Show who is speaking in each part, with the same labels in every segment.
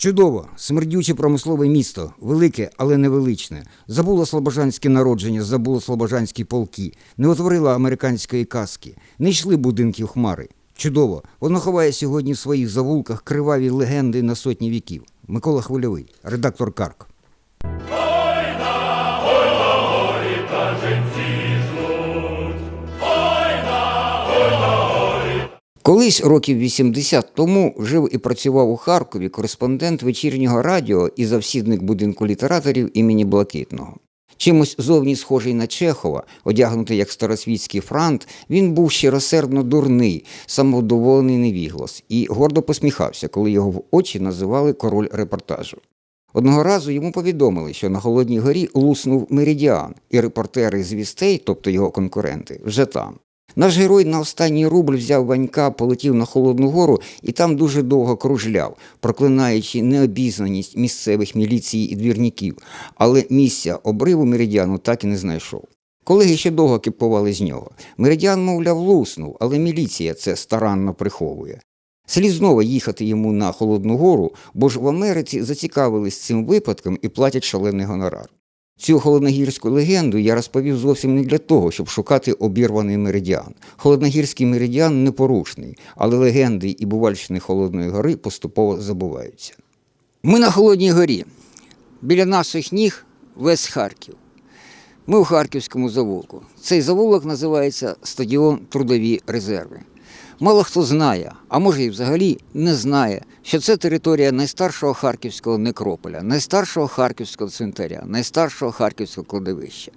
Speaker 1: Чудово, смердюче промислове місто, велике, але невеличне. Забуло слобожанське народження, забуло слобожанські полки, не утворила американської казки, не йшли будинків хмари. Чудово, воно ховає сьогодні в своїх завулках криваві легенди на сотні віків. Микола Хвильовий, редактор Карк. Колись років 80 тому жив і працював у Харкові кореспондент вечірнього радіо і завсідник будинку літераторів імені Блакитного. Чимось зовні схожий на Чехова, одягнутий як старосвітський франт, він був щиросердно дурний, самовдоволений невіглас і гордо посміхався, коли його в очі називали король репортажу. Одного разу йому повідомили, що на Холодній горі луснув меридіан, і репортери з вістей, тобто його конкуренти, вже там. Наш герой на останній рубль взяв ванька, полетів на Холодну гору і там дуже довго кружляв, проклинаючи необізнаність місцевих міліції і двірників, але місця обриву меридіану так і не знайшов. Колеги ще довго кипували з нього. Меридіан, мовляв, луснув, але міліція це старанно приховує. Слід знову їхати йому на Холодну гору, бо ж в Америці зацікавились цим випадком і платять шалений гонорар. Цю холодногірську легенду я розповів зовсім не для того, щоб шукати обірваний меридіан. Холодногірський меридіан непорушний, але легенди і бувальщини Холодної гори поступово забуваються. Ми на Холодній горі. Біля наших ніг весь Харків. Ми у Харківському завулку. Цей завулок називається Стадіон Трудові резерви. Мало хто знає, а може і взагалі не знає, що це територія найстаршого харківського некрополя, найстаршого харківського цвинтаря, найстаршого харківського кладовища.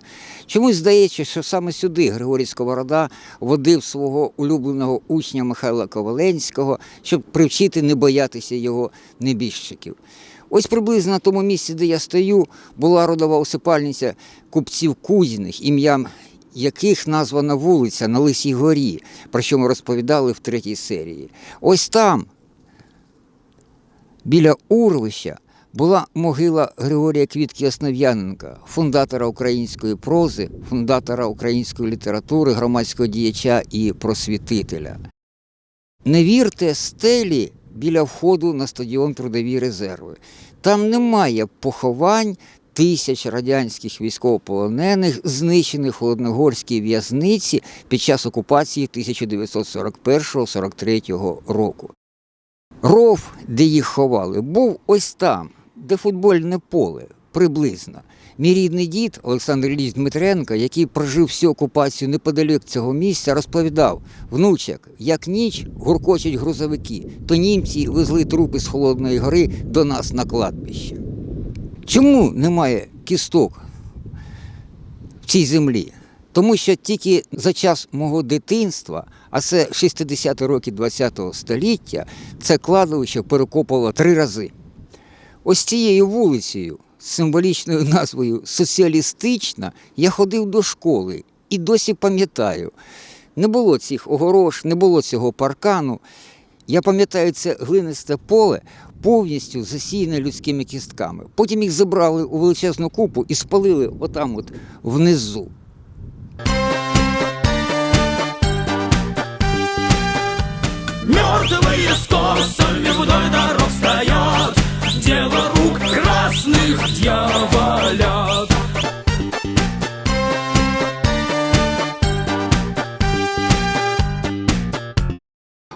Speaker 1: Чомусь здається, що саме сюди Григорій Сковорода водив свого улюбленого учня Михайла Коваленського, щоб привчити не боятися його небіжчиків. Ось приблизно на тому місці, де я стою, була родова усипальниця купців Кузіних, ім'ям яких названа вулиця на Лисій горі, про що ми розповідали в третій серії. Ось там, біля урвища, була могила Григорія Квітки Основ'яненка, фундатора української прози, фундатора української літератури, громадського діяча і просвітителя. Не вірте стелі біля входу на стадіон Трудові резерви. Там немає поховань тисяч радянських військовополонених, знищених у Холодногорській в'язниці під час окупації 1941-43 року. Ров, де їх ховали, був ось там, де футбольне поле, приблизно. Мій рідний дід Олександр Ілліч Дмитренко, який прожив всю окупацію неподалік цього місця, розповідав: внучок, як ніч гуркочуть грузовики, то німці везли трупи з Холодної гори до нас на кладбище. Чому немає кісток в цій землі? Тому що тільки за час мого дитинства, а це 60-ті роки ХХ століття, це кладовище перекопало три рази. Ось цією вулицею з символічною назвою Соціалістична я ходив до школи і досі пам'ятаю. Не було цих огорош, не було цього паркану. Я пам'ятаю це глинисте поле повністю засіяне людськими кістками. Потім їх забрали у величезну купу і спалили отам от внизу.
Speaker 2: Мертвые скосами вдоль дорог стоят Дело рук красных дьяволят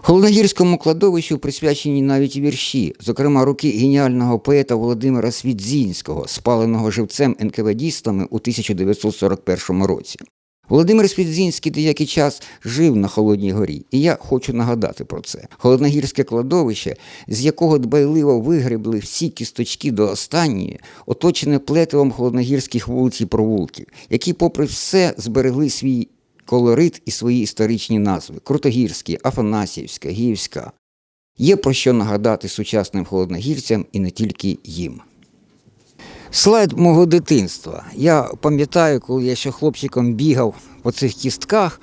Speaker 1: Холодногірському кладовищу присвячені навіть вірші, зокрема руки геніального поета Володимира Свідзінського, спаленого живцем НКВДістами у 1941 році. Володимир Свідзінський деякий час жив на Холодній горі, і я хочу нагадати про це. Холодногірське кладовище, з якого дбайливо вигребли всі кісточки до останньої, оточене плетивом холодногірських вулиць і провулків, які, попри все, зберегли свій колорит і свої історичні назви Крутогірський, Афанасіївська, Гіївська. Є про що нагадати сучасним холодногірцям і не тільки їм. Слайд мого дитинства. Я пам'ятаю, коли я ще хлопчиком бігав по цих кістках,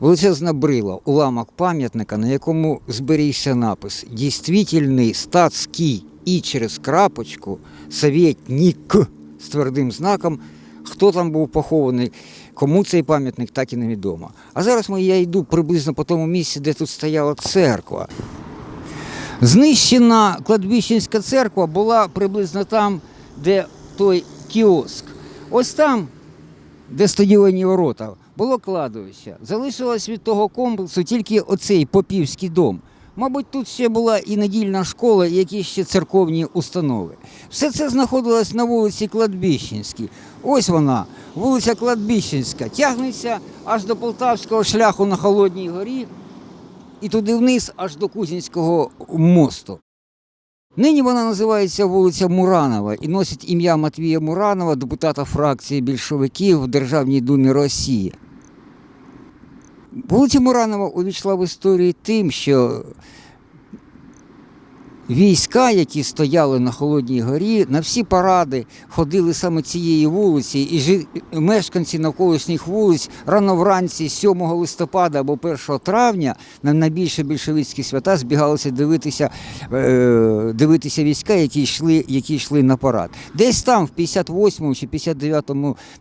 Speaker 1: величезна брила, уламок пам'ятника, на якому зберігся напис «Дійствительний статський і через крапочку совєтнік з твердим знаком. Хто там був похований, кому цей пам'ятник, так і невідомо. А зараз я йду приблизно по тому місці, де тут стояла церква. Знищена кладбищенська церква була приблизно там, де той кіоск. Ось там, де стадіонні ворота, було кладовище. Залишилось від того комплексу тільки оцей попівський дом. Мабуть, тут ще була і недільна школа, і якісь ще церковні установи. Все це знаходилось на вулиці Кладбищенській. Ось вона, вулиця Кладбищенська, тягнеться аж до Полтавського шляху на Холодній горі і туди вниз аж до Кузінського мосту. Нині вона називається вулиця Муранова і носить ім'я Матвія Муранова, депутата фракції більшовиків в Державній думі Росії. Вулиця Муранова увійшла в історію тим, що війська, які стояли на Холодній горі, на всі паради ходили саме цієї вулиці, і жи... мешканці навколишніх вулиць рано вранці 7 листопада або 1 травня на найбільше більшовицькі свята збігалися дивитися, е... дивитися війська, які йшли, які йшли на парад. Десь там, в 58 чи 59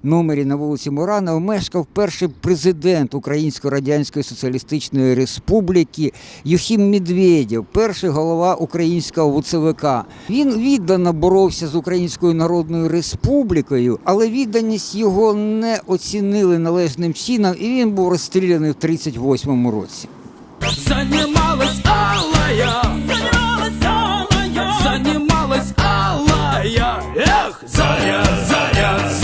Speaker 1: номері на вулиці Муранова, мешкав перший президент Української Радянської Соціалістичної Республіки Юхім Медведєв, перший голова українського ВЦВК. Він віддано боровся з Українською Народною Республікою, але відданість його не оцінили належним чином, і він був розстріляний в 38 році.
Speaker 2: Занималась алая Занималась алая Занималась алая Эх, заря, заря, заря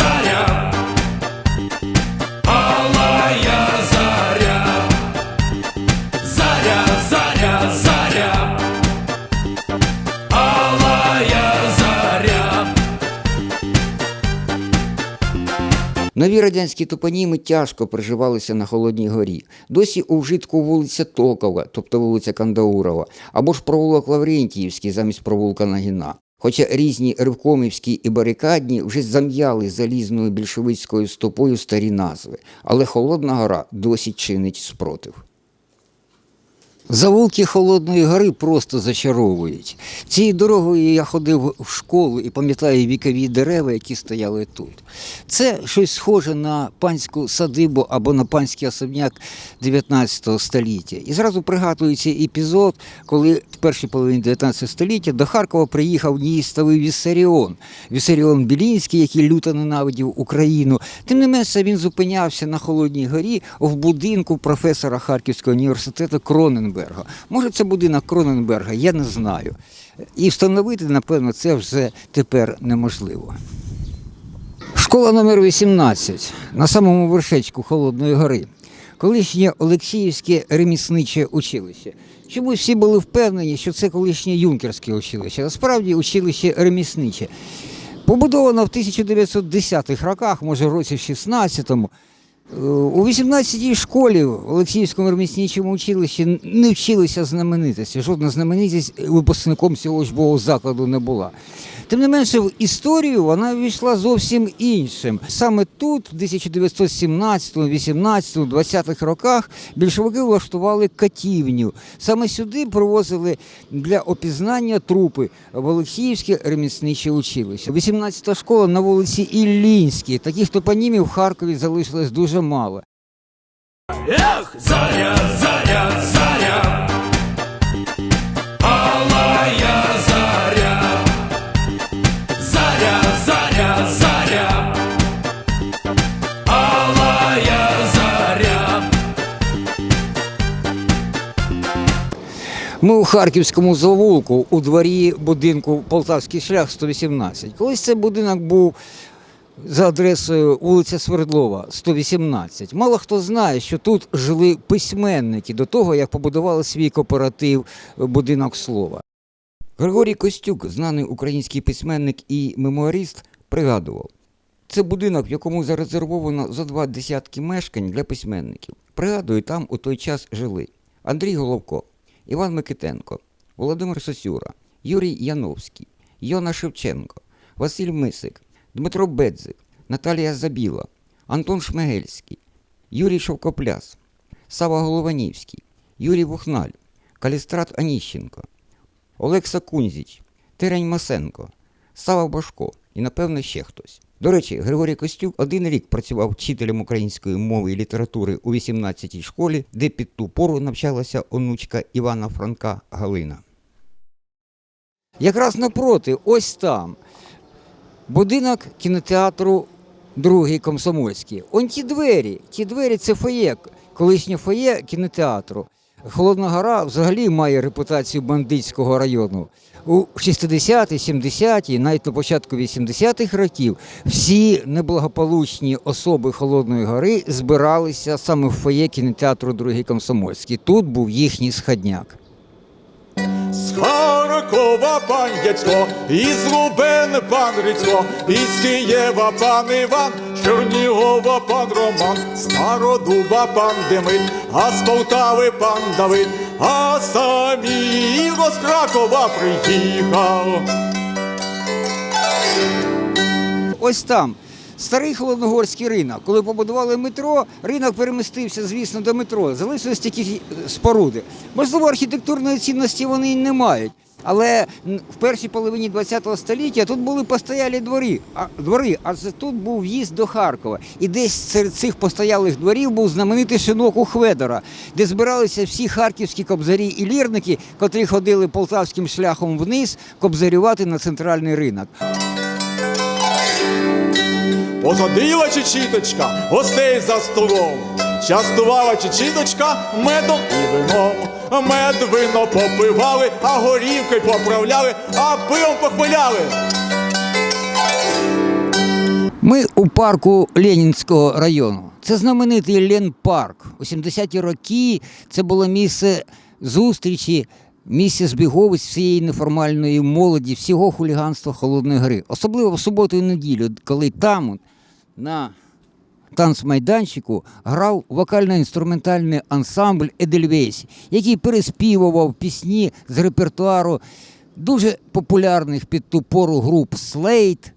Speaker 1: Нові радянські топоніми тяжко приживалися на Холодній горі. Досі у вжитку вулиця Токова, тобто вулиця Кандаурова, або ж провулок Лаврентіївський замість провулка Нагіна. Хоча різні Ривкомівські і барикадні вже зам'яли залізною більшовицькою стопою старі назви, але Холодна гора досі чинить спротив. Завулки Холодної гори просто зачаровують. Цією дорогою я ходив в школу і пам'ятаю вікові дерева, які стояли тут. Це щось схоже на панську садибу або на панський особняк 19 століття. І зразу пригадується епізод, коли в першій половині 19 століття до Харкова приїхав неїстовий Віссаріон. Віссаріон Білінський, який люто ненавидів Україну. Тим не менше він зупинявся на Холодній горі в будинку професора Харківського університету Кроненберга. Може, це будинок Кроненберга, я не знаю. І встановити, напевно, це вже тепер неможливо. Школа номер 18 на самому вершечку Холодної гори. Колишнє Олексіївське ремісниче училище. Чомусь всі були впевнені, що це колишнє юнкерське училище. Насправді училище ремісниче. Побудовано в 1910-х роках, може в році 16-му. У 18-й школі в Олексіївському ремісничому училищі не вчилися знаменитості. Жодна знаменитість випускником цього ж закладу не була. Тим не менше, в історію вона ввійшла зовсім іншим. Саме тут, в 1917, 18, 20-х роках, більшовики влаштували катівню. Саме сюди привозили для опізнання трупи в Олексіївське ремісниче училище. 18-та школа на вулиці Іллінській. Таких топонімів в Харкові залишилось дуже мало.
Speaker 2: Эх, заря, заря, заря
Speaker 1: Ми у Харківському завулку у дворі будинку Полтавський шлях 118. Колись цей будинок був за адресою вулиця Свердлова, 118. Мало хто знає, що тут жили письменники до того, як побудували свій кооператив будинок слова. Григорій Костюк, знаний український письменник і мемуаріст, пригадував. Це будинок, в якому зарезервовано за два десятки мешкань для письменників. Пригадую, там у той час жили Андрій Головко, Іван Микитенко, Володимир Сосюра, Юрій Яновський, Йона Шевченко, Василь Мисик, Дмитро Бедзик, Наталія Забіла, Антон Шмегельський, Юрій Шовкопляс, Сава Голованівський, Юрій Вухналь, Калістрат Аніщенко, Олекса Кунзіч, Терень Масенко, Сава Башко і, напевно, ще хтось. До речі, Григорій Костюк один рік працював вчителем української мови і літератури у 18-й школі, де під ту пору навчалася онучка Івана Франка Галина. Якраз напроти, ось там, будинок кінотеатру Другий Комсомольський. Он ті двері, ті двері це фоє, колишнє фоє кінотеатру. Холодна гора взагалі має репутацію бандитського району. У 60-ті, 70-ті, навіть на початку 80-х років всі неблагополучні особи Холодної гори збиралися саме в фоє кінотеатру Другий Комсомольський. Тут був їхній сходняк.
Speaker 3: З Харкова пан Дядько, із Лубен пан Грицько, із Києва пан Іван, Чернігова пан Роман, з Стародуба пан Демид, а з Полтави пан Давид, а самі його з Кракова приїхав.
Speaker 1: Ось там. Старий холодногорський ринок. Коли побудували метро, ринок перемістився, звісно, до метро. Залишились тільки споруди. Можливо, архітектурної цінності вони й не мають. Але в першій половині ХХ століття тут були постоялі двори, а, двори, а це тут був в'їзд до Харкова. І десь серед цих постоялих дворів був знаменитий шинок у Хведора, де збиралися всі харківські кобзарі і лірники, котрі ходили полтавським шляхом вниз кобзарювати на центральний ринок.
Speaker 3: Посадила чечіточка гостей за столом, частувала чечіточка медом і вином. Мед вино попивали, а горівки поправляли, а пивом похмеляли.
Speaker 1: Ми у парку Ленінського району. Це знаменитий Ленпарк. У 70-ті роки це було місце зустрічі, місце збіговиць всієї неформальної молоді, всього хуліганства Холодної Гори. Особливо в суботу і неділю, коли там на танцмайданчику грав вокально-інструментальний ансамбль Едельвейс, який переспівував пісні з репертуару дуже популярних під ту пору груп Слейт,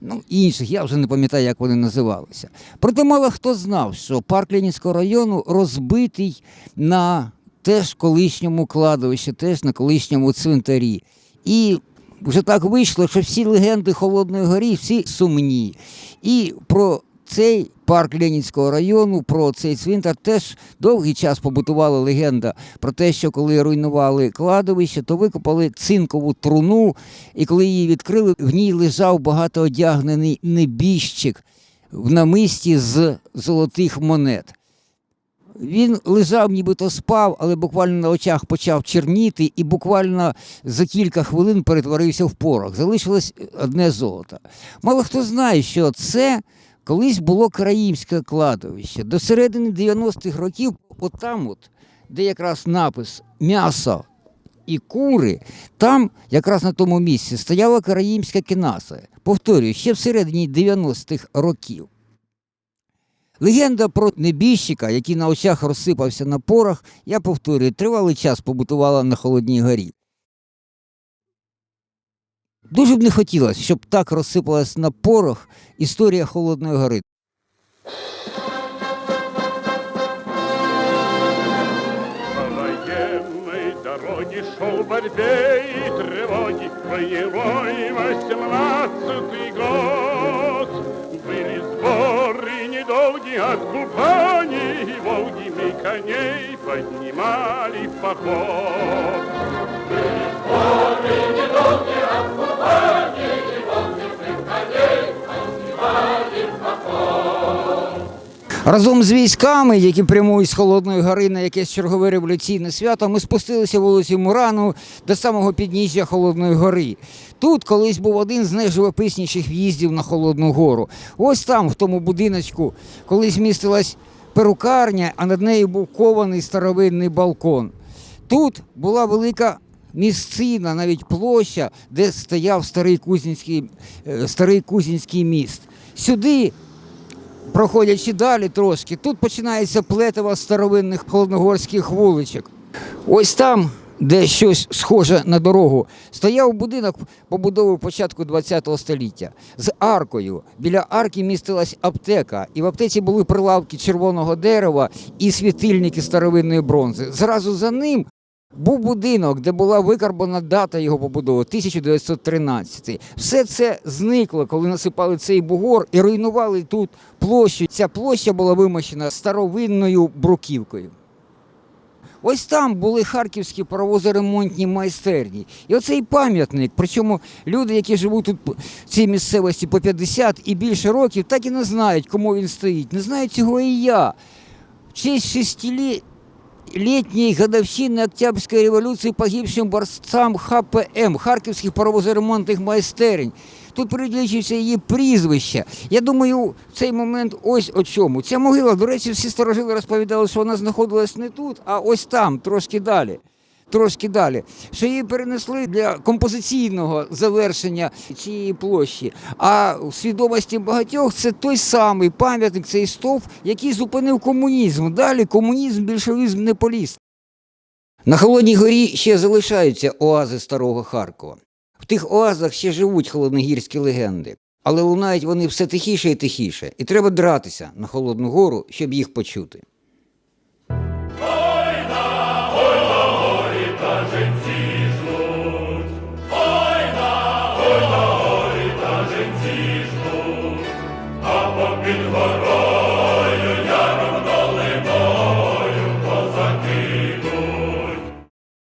Speaker 1: ну, інших, я вже не пам'ятаю, як вони називалися. Проте мало хто знав, що парк Ленінського району розбитий на теж колишньому кладовищі, теж на колишньому цвинтарі. І вже так вийшло, що всі легенди Холодної Горі, всі сумні. І про цей парк Ленінського району, про цей цвинтар теж довгий час побутувала легенда про те, що коли руйнували кладовище, то викопали цинкову труну, і коли її відкрили, в ній лежав багатоодягнений небіжчик в намисті з золотих монет. Він лежав, нібито спав, але буквально на очах почав черніти і буквально за кілька хвилин перетворився в порох. Залишилось одне золото. Мало хто знає, що це колись було країмське кладовище. До середини 90-х років, отам, от, де якраз напис м'ясо і кури, там, якраз на тому місці, стояла караїмська кінаса. Повторюю, ще в середині 90-х років. Легенда про небіжчика, який на очах розсипався на порох, я повторюю, тривалий час побутувала на Холодній горі. Дуже б не хотілося, щоб так розсипалась на порох історія Холодної гори.
Speaker 4: По военной дороге шел в борьбе и тревоге Боевой восемнадцатый год. Были сборы недолгие от Кубани и Волги Мы коней поднимали в поход.
Speaker 1: Разом з військами, які прямують з Холодної гори на якесь чергове революційне свято, ми спустилися вулицю Мурану до самого підніжжя Холодної гори. Тут колись був один з найживописніших в'їздів на Холодну гору. Ось там, в тому будиночку, колись містилась перукарня, а над нею був кований старовинний балкон. Тут була велика місцина, навіть площа, де стояв старий Кузінський, е, старий Кузінський міст. Сюди проходячи далі трошки, тут починається плетева старовинних холодногорських вуличок. Ось там, де щось схоже на дорогу, стояв будинок побудови початку ХХ століття з аркою. Біля арки містилась аптека, і в аптеці були прилавки червоного дерева і світильники старовинної бронзи. Зразу за ним був будинок, де була викарбана дата його побудови 1913. Все це зникло, коли насипали цей бугор і руйнували тут площу. Ця площа була вимощена старовинною бруківкою. Ось там були харківські паровозоремонтні майстерні. І оцей пам'ятник, причому люди, які живуть тут в цій місцевості по 50 і більше років, так і не знають, кому він стоїть. Не знаю цього і я. В честь шестилетия летней годовщины Октябрьской революции погибшим борцам ХПМ, Харківських паровозоремонтних майстерень. Тут перелічується її прізвище. Я думаю, в цей момент ось о чому. Ця могила, до речі, всі старожили розповідали, що вона знаходилась не тут, а ось там, трошки далі. Трошки далі, що її перенесли для композиційного завершення цієї площі. А в свідомості багатьох це той самий пам'ятник, цей стовп, який зупинив комунізм. Далі комунізм, більшовізм не поліз. На Холодній горі ще залишаються оази старого Харкова. В тих оазах ще живуть холодногірські легенди, але лунають вони все тихіше і тихіше, і треба дратися на Холодну гору, щоб їх почути.